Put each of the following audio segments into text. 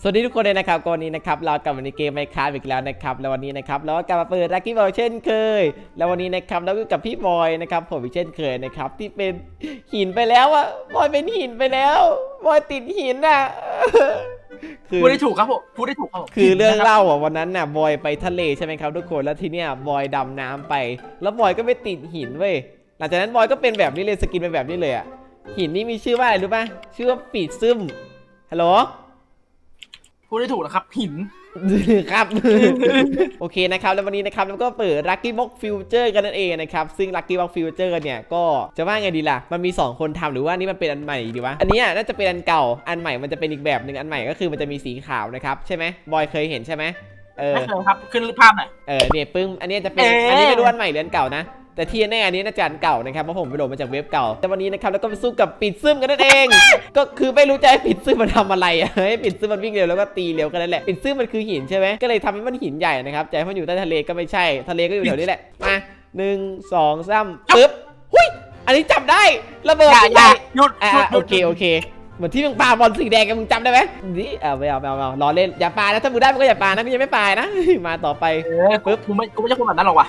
สวัสดีทุกคนเลยนะครับก็วันนี้นะครับเรากลับมาในเกมไมค์ค a f t อีกแล้วนะครับแล้ววันนี้นะครับเราก็กลับมาเปิดลักกี้บอลเช่นเคย แล้ววันนี้นะครับเราก็อยู่กับพี่บอยนะครับผมอีกเช่นเคยนะครับที่เป็นหินไปแล้วอะบอยเป็นหินไปแล้วบอยติดหินอะคือพูดได้ถูกครับผมพูดได้ถูกครับผมคือเรื่องเล่าอะวันนั้นน่ะบอยไปทะเลใช่ไหมครับทุกคนแล้วทีเนี้ยบอยดำน้ำไป แล้วบอยก็ไปติดหินเว้ยหลังจากนั้นบอยก็เป็นแบบนี้เลยสกินเป็นแบบนี้เลยอะหินนี่มีชื่อว่าอะไรรู้ป่ะชื่อว่าปีดซึมฮัลโหล พูดได้ถูกนะครับ หิน ครับ โอเคนะครับ แล้ววันนี้นะครับเราก็เปิด Lucky Box Future กันนั่นเองนะครับ ซึ่ง Lucky Box Future เนี่ยก็จะว่าไงดีล่ะ มันมี 2 คนทำหรือว่านี่มันเป็นอันใหม่ดีวะ อันเนี้ยน่าจะเป็นอันเก่า อันใหม่มันจะเป็นอีกแบบหนึ่งอันใหม่ก็คือมันจะมีสีขาวนะครับใช่ไหมบอยเคยเห็นใช่ไหมเออไม่เคยครับ ขึ้นภาพหน่อย เออเนี่ยปึ้ง อันนี้จะเป็นเอ๊ะอันนี้ไม่รู้อันใหม่หรืออันเก่านะ แต่ที่แน่อันนี้น่าจะอันเก่านะครับเพราะผมไปโหลดมาจากเว็บเก่า แต่วันนี้นะครับแล้วก็ไปสู้กับปิดซึมกันนั่นเอง ก็คือไม่รู้จะให้ปิดซึมมันทำอะไรอะให้ปิดซึมมันวิ่งเร็วแล้วก็ตีเร็วกันนั่นแหละปิดซึมมันคือหินใช่ไหมก็เลยทำให้มันหินใหญ่นะครับแต่ให้มันอยู่ใต้ทะเลก็ไม่ใช่ ทะเลก็อยู่แถวนี้แหละมาหนึ่งสองสามปึ๊บหุยอันนี้จับได้ระเบิดอย่าลูกอใหย่าญ่หยุดอ่าหยุดหยุโอดเคโอเคเหมือนที่มึงปาบอลสีแดงกันมึงจำได้ไหมนี่เอาไม่เอาไม่เอาไม่เอาล้อเล่นอย่าปานะถ้ามึงได้มึงก็อย่าปานะกูยังไม่ปานะ มาต่อไป เออปึ๊บกูไม่กูไม่ใช่คนแบบนั้นหรอกว่ะ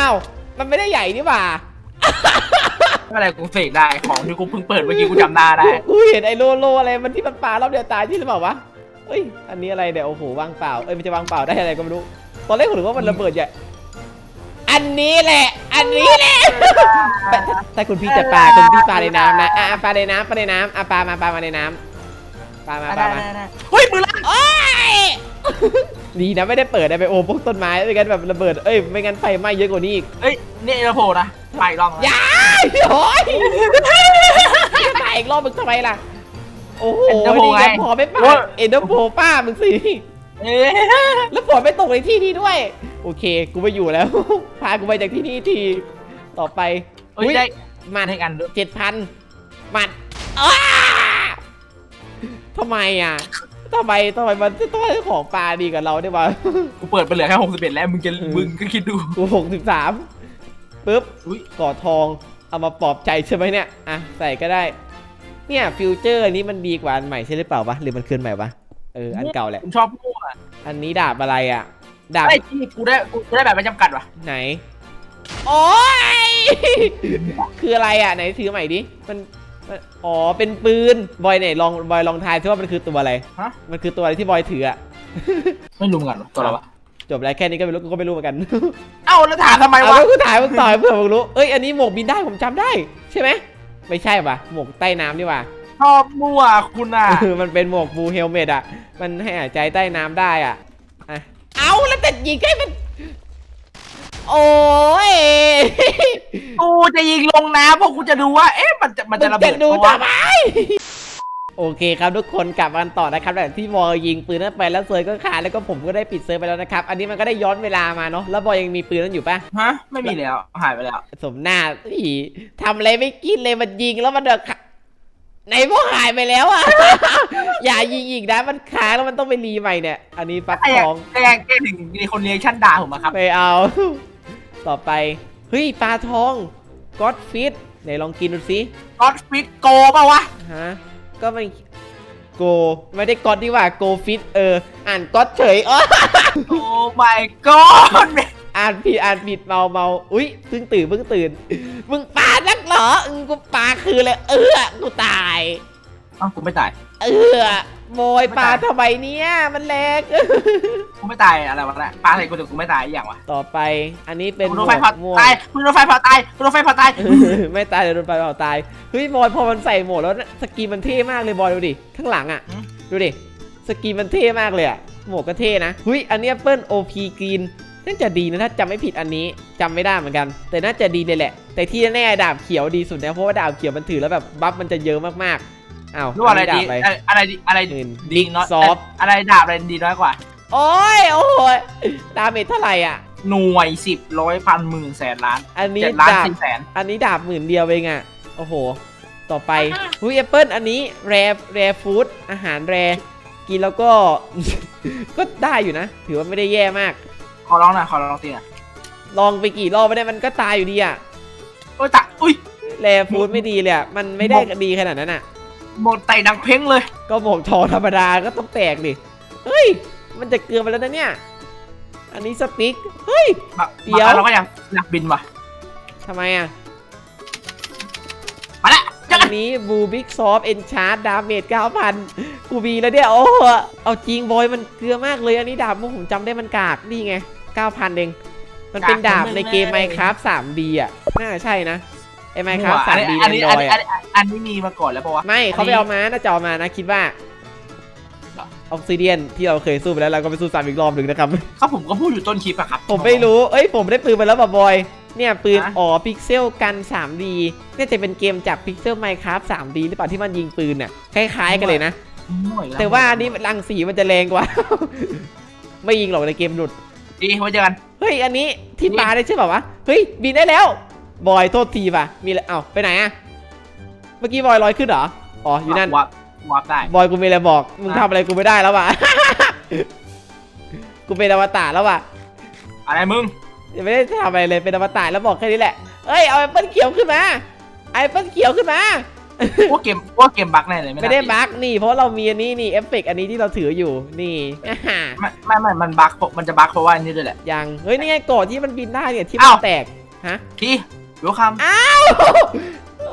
อ้าว มันไม่ได้ใหญ่นี่หว่าไม่เป็นไรกูเสกได้ของที่กูเพิ่งเปิดเมื่อกี้กูจำหน้าได้กูเห็นไอ้โลโลอะไรมันที่มันปลารอบเดียวตายที่หรือเปล่าวะเอ้ย อันนี้อะไรเดี๋ยวโอ้โหว่างเปล่า เอ้ยมันจะว่างเปล่าได้อะไรก็ไม่รู้ ตอนแรกผมนึกว่ามันระเบิดใหญ่ อันนี้แหละ อันนี้แหละแต่ถ้าถ้าคุณพี่จะปลาคุณพี่ปลาในน้ำนะอะอะปลาในน้ำปลาในน้ำอะปลามาปลามาในน้ำปลามาปได้ลาได้มาได้เฮ้ยมือลั่นโอ้ย ดีนะไม่ได้เปิดไอไปโอพวกต้นไม้ไม่งั้นแบบระเบิดเอ้ยไม่งั้นไฟไหม้เยอะกว่านี้อีกเอ้ยนี่เอโพนะไปอีกรอบนะอย่าโอ้ยตายอีกรอบมึงทำไมล่ะ โอ้โหนี่ก็พอไม่ป่าเอ็นเดอร์โพป้ามึงสิเอ๊ะแล้วฝนไม่ตกในที่นี้ด้วย โอเค กูไม่อยู่แล้ว พากูไปจากที่นี่ทีต่อไปเฮ้ยได้มาให้กันด้วยเจ็ดพันมัดอ้าทำไมอะ ทำไมทำไมมันต้องให้ของปลาดีกับเราด้วยวะกูเปิดไปเหลือแค่หกสิบเอ็ดแล้วมึงจะอืมมึงก็คิดดู กูหกสิบสามปุ๊บอุ๊ย ก่อทองเอามาปลอบใจใช่ไหมเนี่ยอะใส่ก็ได้ เนี่ยฟิวเจอร์อันนี้มันดีกว่าอันใหม่ใช่หรือเปล่าวะหรือมันคืนใหม่วะเอออันเก่าแหละ ผมชอบพูดอะอันนี้ดาบอะไรอะ ดาบไอ้ที่กูได้กูได้แบบไม่จำกัดว่ะไหน โอ้ย คืออะไรอะไหนถือใหม่ดิ มันมัน อ๋อ เป็นปืน บอยไหนลองบอยลองทายซิว่ามันคือตัวอะไร ฮะ มันคือตัวอะไรที่บอยถืออะไม่รู้เหมือนกันว่ะตัวอะไรวะจบแล้วแค่นี้ก็ไม่รู้กูก็ไม่รู้เหมือนกัน เอ้าแล้วถามทำไมเอาวะ แล้วกูถ่ายมึงต่อยเพื่อมึงรู้ เอ้ย อันนี้หมวกบินได้ผมจำได้ ใช่ไหม ไม่ใช่ปะหมวกใต้น้ำนี่หว่าชอบมั่วคุณอะเออมันเป็นหมวกบูเฮลเมตอะ มันให้หายใจใต้น้ำได้อะอะเอาแล้วแต่ยิงให้มัน โอ้ยกูจะยิงลงน้ำเพราะกูจะดูว่า เอ๊ะมันจะมันจะระเบิดดูปะวะทำไมโอเคครับทุกคนกลับมาต่อนะครับหลังที่บอยยิงปืนนั้นไปแล้วเซยก็ขาดแล้วก็ผมก็ได้ปิดเซิร์ฟไปแล้วนะครับ อันนี้มันก็ได้ย้อนเวลามาเนาะแล้วบอยยังมีปืนนั้นอยู่ปะฮะ ไม่มีแล้ว หายไปแล้ว สมหน้าอีทำอะไรไม่กินเลยมันยิงแล้วมันเดือดไหนพวกหายไปแล้วอะ อย่ายิงอีกนะมันค้างแล้วมันต้องไปรีใหม่เนี่ย อันนี้ฟักไอ้ทยังองแกล้งแกล้งถึงมีคนเรียกชั่นด่าผมอะครับ ไม่เอา ต่อไป เฮ้ย ปลาทองก็อดฟิตไหนลองกินดูสิก็อดฟิตโกปะวะ ฮะ ก็ไม่โก ไม่ได้ก็อดดีกว่าโกฟิตเออ อ่านก็อดเฉยอ้อโอ้ my god อ่านผิดอ่านผิดเมาเมาอุ้ยเพิ่งตื่นเพิ่งตื่น มึงปลานักเหรออืมกูปลาคือเลยเออกูตายเอ้ากูไม่ตาย เออโมยปลาทำไมเนี่ยมันแรงกูไม่ตายอะไรวะเนี่ยปลาใส่กูแต่กูไม่ตายอีกอย่างวะต่อไป อันนี้เป็นกูหโดมนวไฟกเผาม่วงตายกูโดนไฟเผาตายกูโดนไฟเผาตาย ไม่ตายเดี๋ยวโดนไฟเผาตายเฮ้ยบอยพอมันใส่หมวกแล้วสกีมันเท่มากเลยบอยดูดิข้างหลังอะดูดิสกีมันเท่มากเลยอะหมวกก็เท่นะเฮ้ยอันเนี้เปิ้ล OP กรีนน่าจะดีนะถ้าจำไม่ผิดอันนี้จำไม่ได้เหมือนกัน แต่น่าจะดีเลยแหละ แต่ที่แน่ๆดาบเขียวดีสุดนะเพราะว่าดาบเขียวมันถือแล้วแบบบัฟมันจะเยอะมากๆ อ้าวรู้ว่าอะไรนดีนี้ดาบอะไรอะไรดีอะไรหมื่นดีน้อยซอฟต์ อะไรดาบอะไรดีน้อยกว่า โอ้ยโอ้ยดาเมจเท่าไหร่อะ หน่วยสิบร้อยพันหมื่นแสนล้านอันนี้เจ็ดล้านดาบ สี่แสนอันนี้ดาบหมื่นเดียวเองอะ โอ้โห ต่อไปหุ้ยแอปเปิลอันนี้แรแรฟู้ดอาหารแรกินแล้วก็ ก็ได้อยู่นะ ถือว่าไม่ได้แย่มาก ขอร้องหน่อยขอร้องตีหน่อยลองไปกี่รอบไม่ได้มันก็ตายอยู่ดีอะโอ้ยตะอุ้ย แรฟู้ดไม่ดีเลยอะ มันไม่ได้ดีขนาดนั้นอะ หมดไต่ดังเพ้งเลย ก็หมวกทองธรรมดาก็ต้องแตกดิเฮ้ย มันจะเกลือไปแล้วนะเนี่ย อันนี้สติ๊กเฮ้ยบางเดี๋ยวบางอันเราก็อยากอยากบินว่ะ ทำไมอะ มาละจัอังนนี้บูบิ๊กซอฟเอนชาร์ดดาเมจ9,000 กูมีแล้วเนี่ย โอ้เอาจริงบอยมันเกลือมากเลย อันนี้ดาบพวกผมจำได้มันกาก นี่ไง 9,000 เอง มันเป็นดาบในเกม Minecraft 3D อะ น่าใช่นะ ไอ้ Minecraft อัน 3D นี้อันนี้อัน Android นี้อะอันนี้อันนี้มีมาก่อนแล้วปะวะไม่เขาไปเอามาน่าจะเอามานะคิดว่าเหรอออกซิเดียนที่เราเคยสู้ไปแล้วเราก็ไปสู้ซ้ำอีกรอบหนึ่งนะครับครับผมก็พูดอยู่ต้นคลิปอะครับ ผมไม่รู้ เอ้ยผมได้ปืนไปแล้วบ่ะบอย เนี่ยปืนฮะอ๋อพิกเซลกัน 3D น่าจะเป็นเกมจากพิกเซล Minecraft 3D หรือเปล่าที่มันยิงปืนน่ะคล้ายๆกันเลยนะมั่วอีกล้แต่ว่าอันนี้รังสีมันจะแรงกว่า ไม่ยิงหรอกในเกมหลุดดีไว้เจอกันเฮ้ยอันนี้ที่ปลาได้ใช่เปล่าวะเฮ้ยบินได้แล้ว บอยโทษทีป่ะ มีอะไรเอ้าไปไหนอะเมื่อกี้บอยลอยขึ้นเหรอ อ๋อ อยู่นั่น วับวับได้ บอยกูมีอะไรบอก มึงฮะทำอะไรกูไม่ได้แล้วว่ะ กูเป็นอวตารแล้วว่ะอะไรมึงยังไม่ได้ทำอะไรเลย เป็นอวตารแล้วบอกแค่นี้แหละ เอ้ย เอาแอปเปิลเขียวขึ้นมาไอแอปเปิลเขียวขึ้นมาว่าเกมว่าเกมบั๊กแน่เลยไม่น่าได้ติบั๊กนี่ เพราะเรามีอันนี้นี่เอฟเฟกต์อันนี้ที่เราถืออยู่นี่อ่าฮะไม่ไม่ไม่มันบั๊กเพราะมันจะบั๊กเพราะว่าอันนี้ด้วยแหละยังเฮ้ยนี่ไงกอดที่มันบินได้เนี่ยที่มัอ้านวแตกฮะ พี่วิวคัม อ้าว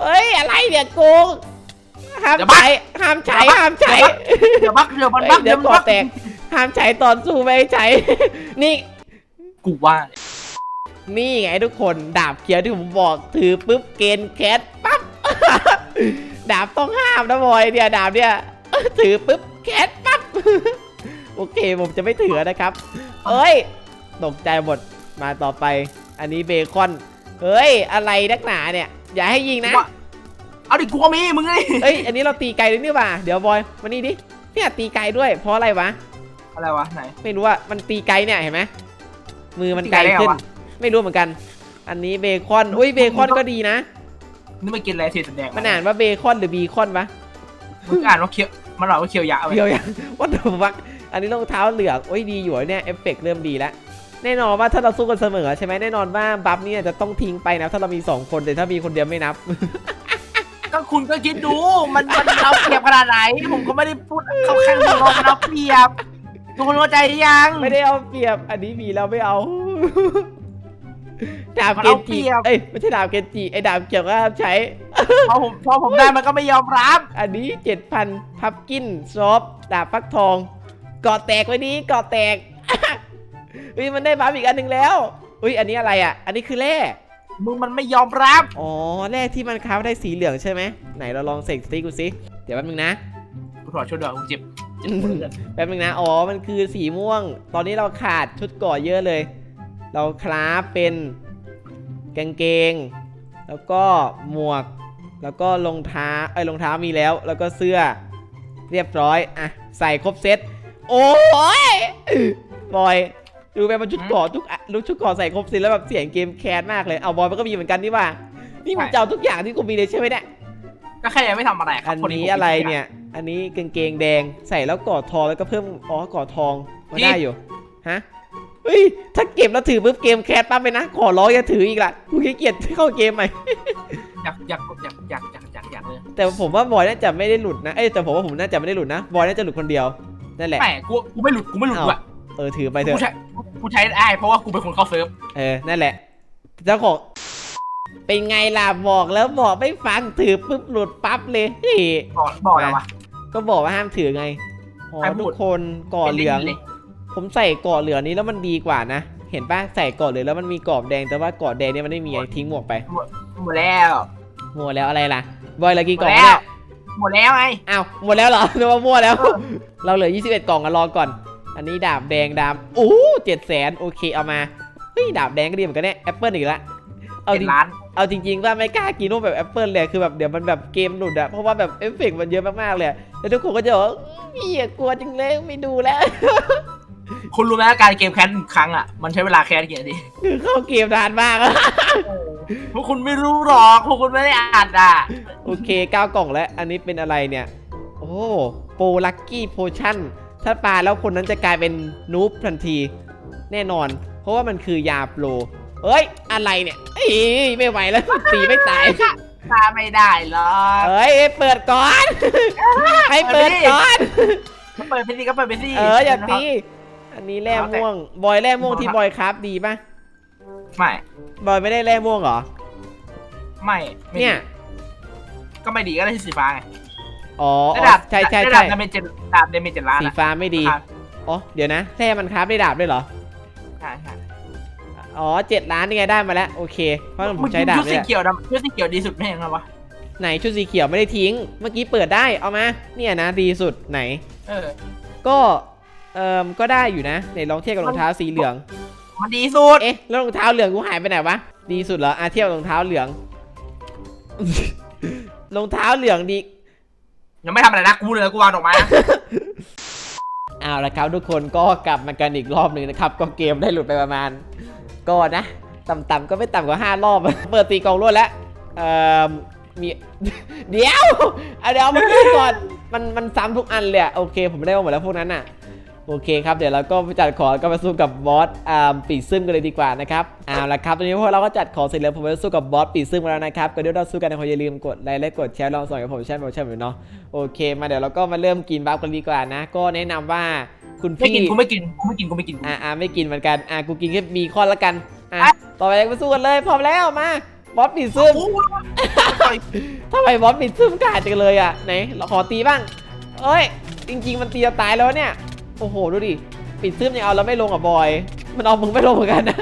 เฮ้ย อะไรเนี่ยโกงห้ามอย่าบั๊กใช้ห้ามใช้อย่าบั๊กห้ามใช้เดี๋ยวบั๊กเดี๋ยวมันเฮ้ยบั๊กเดี๋ยวมันกอบั๊ดแตกห้ามใช้ตอนสู้ไม่ให้ใช้ นี่ กูว่านี่ไงทุกคนดาบเขียวที่ผมบอกถือปุ๊บเกณฑ์แคสปั๊บ ดาบต้องห้ามนะบอยเนี่ยดาบเนี่ย ถือปุ๊บแคสปั๊บ โอเคผมจะไม่ถือนะครับ เอ้ยตกใจหมดมาต่อไป อันนี้เบคอน เฮ้ย อะไรนักหนาเนี่ย อย่าให้ยิงนะว่าเอาดิกูก็มีมึงนี่เอ้ย อันนี้เราตีไกลเลยนี่หว่าเดี๋ยวบอยมานี่ดิ เนี่ยตีไกลด้วย เพราะอะไรวะ อะไรวะไหน ไม่รู้ว่ามันตีไกลเนี่ยเห็นไหมมือมันไกลตีไกลได้ขึ้นไงวะไม่รู้เหมือนกัน อันนี้เบคอน อุ้ยเบคอนก็ดีนะ นี่ไม่กินอะไรสีแดงมันอ่านว่าเบคอนหรือบีคอนปะมึงอ่านว่าเคียวมันอ่านว่าเคียวยะเว้ยเดียวยังว่าเดวักอันนี้รองเท้าเหลืองโอ้ยดีอยู่เนี่ยเอฟเฟกต์เริ่มดีแล้ว แน่นอนว่าถ้าเราสู้กันเสมอใช่ไหมแน่นอนว่าบัฟเนี่ยจะต้องทิ้งไปนะถ้าเรามีสองคนแต่ถ้ามีคนเดียวไม่นับ ก็คุณก็คิดดู มันมันเอาเปรียบขนาดไหน ผมก็ไม่ได้พูดเข้าข้างมึงหรอกมันเอาเปรียบทุกคนเข้าใจหรือยังไม่ได้เอาเปรียบ อันนี้มีเราไม่เอาดาบมันเกเอานเปรีจิยบเอ้ยไม่ใช่ดาบเกนจิไอ้ดาบเกี่ยวกับห้ามใช้พอผมพอผมได้มันก็ไม่ยอมรับ อันนี้เจ็ดพันพับกินซอฟดาบฟักทองกอดแตกไว้นี้กอดแตก อุ้ยมันได้บัฟอีกอันหนึ่งแล้วอุ้ยอันนี้อะไรอะ อันนี้คือแร่มึงมันไม่ยอมรับอ๋อแร่ที่มันคราฟได้สีเหลืองใช่ไหมไหนเราลองเสกสติ๊กดูสิเดี๋ยวแป๊บนึงนะกูขอช่วยด้วยกูเจ็บเจ็บปวดเหลือเกินแป๊บนึงนะอ๋อมันคือสีม่วง ตอนนี้เราขาดชุดเก่อเยอะเลย เราคราฟเป็นกางเกง แล้วก็หมวก แล้วก็รองเท้าเอ้ยรองเท้ามีแล้ว แล้วก็เสื้อ เรียบร้อยอะใส่ครบเซตโอ้ยบอย ดูไปมันชุดเก่อทุกอะรู้ชุดเก่อใส่ครบเซตแล้วแบบเสียงเกมแคสมากเลย เอาบอยมันก็มีเหมือนกันนี่ว่า นี่มันจะเอาทุกอย่างที่กูมีเลยใช่ไหมเนี่ย ก็แค่ยังไม่ทำอะไรครัอับนคนี้ผมอะไรคิดเนี่ย อันนี้กางเกงแดงใส่แล้วกอดทองแล้วก็เพิ่ม อ๋อกอดทองมาได้อยู่ ฮะ เฮ้ย ถ้าเก็บแล้วถือปุ๊บเกมแคสปั๊บไปนะ ขอร้องอย่าถืออีกละกูขี้เกียจเข้าเกมใหม่ อยากอยากอยากอยากอยากอยากอยากเลย แต่ผมว่าบอยน่าจะไม่ได้หลุดนะ เอ้ยแต่ผมว่าผมน่าจะไม่ได้หลุดนะ บอยน่าจะหลุดคนเดียว นั่นแหละ แหมกูกูไม่หลุดกูไม่หลุดอ้าวด้วยเออถือไปเถกูอะใช้ กูใช้ได้เพราะว่ากูเป็นคนเข้าเซิร์ฟเออ นั่นแหละ เจ้าของ เป็นไงล่ะบอกแล้วบอกไม่ฟังถือปุ๊บหลุดปั๊บเลยเฮ้ยบอกบอกแล้ววะ ก็บอกว่าห้ามถือไงอ๋อใครพูทุดกคนก่อเหลืองไม่ได้ยินเลยผมใส่เกาะเหลืองนี้แล้วมันดีกว่านะ เห็นปะใส่เกาะเหลืองแล้วมันมีกรอบแดงแต่ว่าเกาะแดงเนี่ยมันไม่มีไงทิ้งหมวกไปหมดแล้วหมดแล้วอะไรล่ะบอยเหละกี่หมกดล่องแล้เนี่วยหมดแล้วไงอ้าวหมดแล้วเหรอนึกว่ามั่วแล้วเออเราเหลือ 21 กล่องกันรอก่อน อันนี้ดาบแดงดาบโอ้เจ็ดแสนโอเคเอามาเฮ้ยดาบแดงก็ดีเหมือนกันเนี่ยแอปเปิลอีกละเอาเป็จรินงล้านเอาจริงๆว่าไม่กล้ากินรูปแบบแอปเปิลเลยคือแบบเดี๋ยวมันแบบเกมหลุดอะเพราะว่าแบบเอฟเฟกต์มันเยอะมากๆเลยแล้วทุกคนก็จะบอกว่าพี่อะกลัวจังเลยไม่ดูแล้วคุณรู้ไหมว่าการเกมแคสหนึ่งครั้งอะมันใช้เวลาแคสกี่นาทีคือเข้าเกมนานมากอะพวกคุณไม่รู้หรอกพวกคุณไม่ได้อ่านอะโอเค9กล่องแล้ว อันนี้เป็นอะไรเนี่ย โอ้โปรลักกี้โพชั่น ถ้าปาแล้วคนนั้นจะกลายเป็นนูบทันที แน่นอน เพราะว่ามันคือยาโปรเอ้ย อะไรเนี่ยเอ้ยไม่ไหวแล้วตีไม่ตายตาไม่ได้หรอกเอ้ยเปิดก่อนให้เปิดก่อนก็เปิดไปสิก็เปิดไปสิเอออย่าตีอันนี้แร่ม่วง บอยแร่ม่วงที่บอยครับดีป่ะไม่บอยไม่ได้แร่ม่วงเหรอ ไม่ไม่เนี่ย ก็ไม่ดีก็ได้ที่สีฟ้าไง อ๋อได้ดาบใช่ใช่ได้ใช่ดาบดาเมจเจ็ดดาบดาเมจเจ็ดล้านสีอะฟ้าไม่ดี ครับอ๋อ เดี๋ยวนะแร่มันครับได้ดาบด้วยเหรอ ใช่ใช่อ๋อเจ็ดล้านนี่ไงได้มาแล้ว โอเค เพราะผมใช้ดาบชุดสีเนี่ยเขียวดำชุดสีเขียวดีสุดไม่เห็นเหรอวะไหนชุดสีเขียวไม่ได้ทิ้ง เมื่อกี้เปิดได้ เอามา เนี่ยนะดีสุดไหน เออ ก็ เอ่อ ก็ได้อยู่นะไหนลองเทียบกับรองเท้าสีเหลือง มันดีสุด เอ๊ะ แล้วรองเท้าเหลืองกูหายไปไหนวะ ดีสุดเหรออะเทียบกับรองเท้าเหลือง รองเท้าเหลืองดี ยังไม่ทำอะไรนะกูเลยกูวางดอกไม้นะ เอาละครับทุกคนก็กลับมากันอีกรอบหนึ่งนะครับ ก็เกมได้หลุดไปประมาณ ก็นะต่ำๆก็ไม่ต่ำกว่า 5 รอบ เปิดตีกองรวดแล้วเอ่อมี เดี๋ยวเอาเดี๋ยวเอามาดูก่อนมันมันซ้ำทุกอันเลยอะโอเค ผมได้มาหมดแล้วพวกนั้นอะ โอเคครับ เดี๋ยวเราก็ไปจัดของแล้วก็มาสู้กับบอสอ่าปีซึมกันเลยดีกว่านะครับเอาละครับตอนนี้พวกเราก็จัดของเสร็จแล้วผมไปสู้กับบอสปีซึมมาแล้วนะครับก็เดี๋ยวเราสู้กันนะขออย่าลืมกดไลค์และกดแชร์ลองส่งกับผมใช่ไหมใช่ไหมเนาะโอเค มาเดี๋ยวเราก็มาเริ่มกินบัฟกันดีกว่านะ ก็แนะนำว่าคุณไม่พี่กินกูไม่กินกูไม่กินกูไม่กินอ่าอ่าไม่กินเหมือนกันอ่ากูกินแค่บีคอนละกันอะอะต่อไปมาสู้กันเลยพร้อมแล้วมาบอสปีซึมโอ้โหทำไมบอสปีซึมกาดจังเลยอะไหนเราขอตีบ้าง เอ้ยจริง ๆ มันตีเราตายแล้วเนี่ย โอ้โห ดูดิปีซึมยังเอาเราไม่ลงกับบอย มันเอามึงไม่ลงเหมือนกันนะ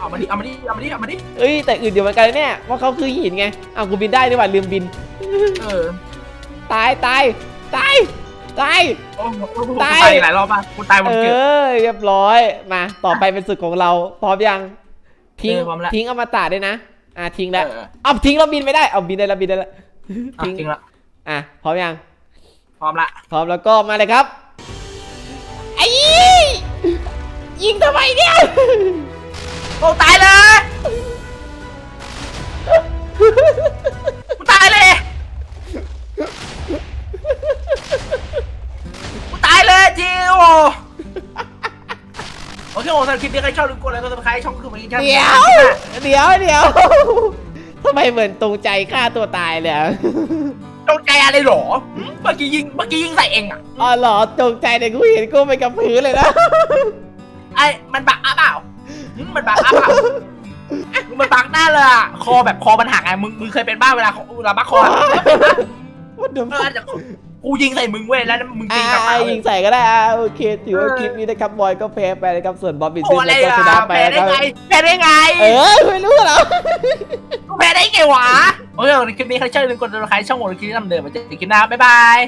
เอามาดิเอามาดิเอามาดิเอามาดิเอ้ย แต่อื่นเดียวเหมือนกันนะเนี่ยว่าเขาคือหินไงอ้าวกูบินได้ดีกว่าลืมบิน เออตายตายตายตาย โอ้โหกูตาย ตายหลายรอบมากกูตายบนเอเกิด อเรียบร้อยมาต่อไปเป็นศึกของเราพร้อมยังทิ้งเออพร้อมแล้ว ทิ้งอมตะด้วยนะอะทิ้งแล้วเออเอาทิ้งแล้วบินไม่ได้เอาบินได้แล้วบินได้แล้วอะทิ้งจริงละอะพร้อมยัง พร้อมละ พร้อมแล้วก็มาเลยครับไอ้ยิงทำไมเนี่ยโอ้ตายเลยกูตายเลยกูตายเลยจิวโอเคโอ้สำหรับคลิปนี้ใครชอบลืมกดไลค์กดซับสไครต์ช่องคือมันยิ่งชัดเดี๋ยว เดี๋ยวเดี๋ยวทำไมเหมือนตรงใจฆ่าตัวตายเลยอะ ตกใจอะไรหรอหืมเมื่อกี้ยิงเมื่อกี้ยิงใส่เองอะอ๋อเหรอตรงใจแต่กูเห็นกูไปกับพื้นเลยนะ ไอ้มันบักอะเปล่าหืมมันบักอะเปล่ามึงมันบักหน้าเลยอะคอแบบคอมันหักไงมึงมึงเคยเป็นบ้าเวลาเวลาบักคอหัก What the เอออาจจะ กูยิงใส่มึงเว้ยแล้วมึงตีอ่ากลับมายิงใส่ก็ได้อะโอเค ถือว่าเออ คลิปนี้นะครับบอยก็แพ้ไปนะครับส่วนบอบบี้โอ้ซินอะไรก็ชอะนะไปแพ้ได้นะครับไงแพ้ได้ไงเออไม่รู้เหรอ กูแพ้ได้ไงวะโอเคในคลิปนี้ใครชอบอย่าลืมกดติดตามช่องโหว่คลิปนำเดิมมาเจอกันคลิปหน้าบ๊ายบาย